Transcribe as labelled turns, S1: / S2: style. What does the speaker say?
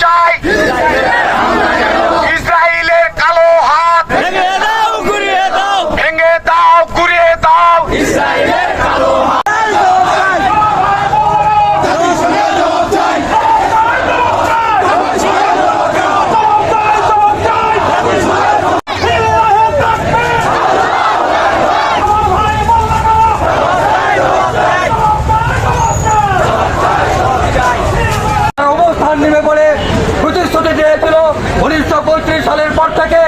S1: চাই। পর
S2: থেকে